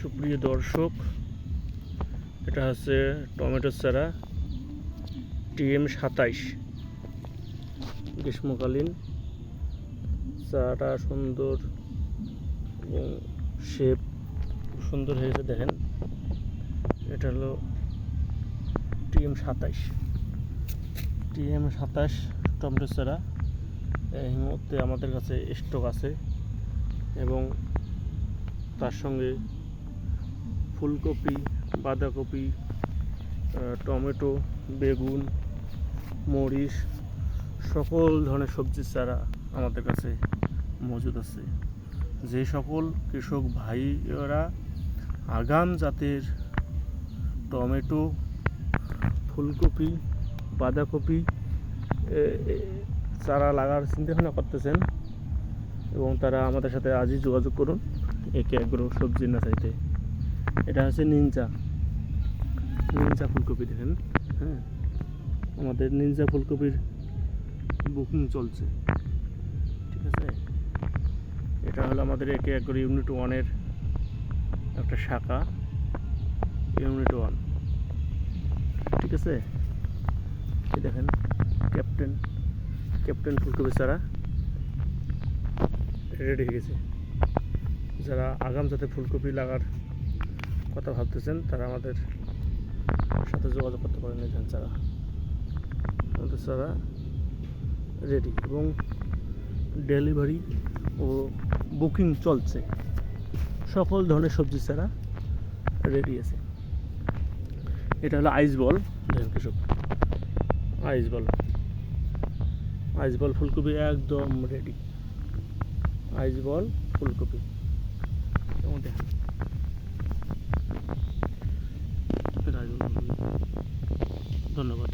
সুপ্রিয় দর্শক, এটা হচ্ছে টমেটো চারা, টিএম সাতাইশ। গ্রীষ্মকালীন, চারাটা সুন্দর এবং শেপ সুন্দর হয়েছে, দেখেন। এটা হলো টিএম সাতাইশ। টিএম সাতাশ টমেটো চারা, এই মুহূর্তে আমাদের কাছে স্টক আছে এবং তার সঙ্গে ফুলকপি, বাঁধাকপি টমেটো, বেগুন, মরিচ, সকল ধরনের সবজির চারা আমাদের কাছে মজুদ আছে। যে সকল কৃষক ভাইয়েরা আগাম জাতের টমেটো, ফুলকপি, বাঁধাকপি চারা লাগার চিন্তাভাবনা করতেছেন এবং তারা আমাদের সাথে আজই যোগাযোগ করুন, একে এগ্রো সবজি না চাইতে। এটা হচ্ছে নিনজা। নিনজা ফুলকপি, দেখেন। হ্যাঁ। আমাদের নিনজা ফুলকপির বুকিং চলছে। ঠিক আছে? এটা হলো আমাদের একে এগ্রো ইউনিট ওয়ানের একটা শাখা। Unit one. ঠিক আছে? দেখেন, ক্যাপ্টেন ক্যাপ্টেন ফুলকপি চারা রেডি হয়ে গেছে। যারা আগাম যাতে ফুলকপি লাগার কথা ভাবতেছেন, তারা আমাদের সাথে যোগাযোগ করতে পারেন এখানে চারা আমাদের রেডি এবং ডেলিভারি ও বুকিং চলছে, সকল ধরনের সবজি চারা রেডি আছে। এটা হলো আইস বল দেখেন কৃষক। আইস বল আইস বল ফুলকপি একদম রেডি আইস বল ফুলকপি। এবং দেখেন। ধন্যবাদ।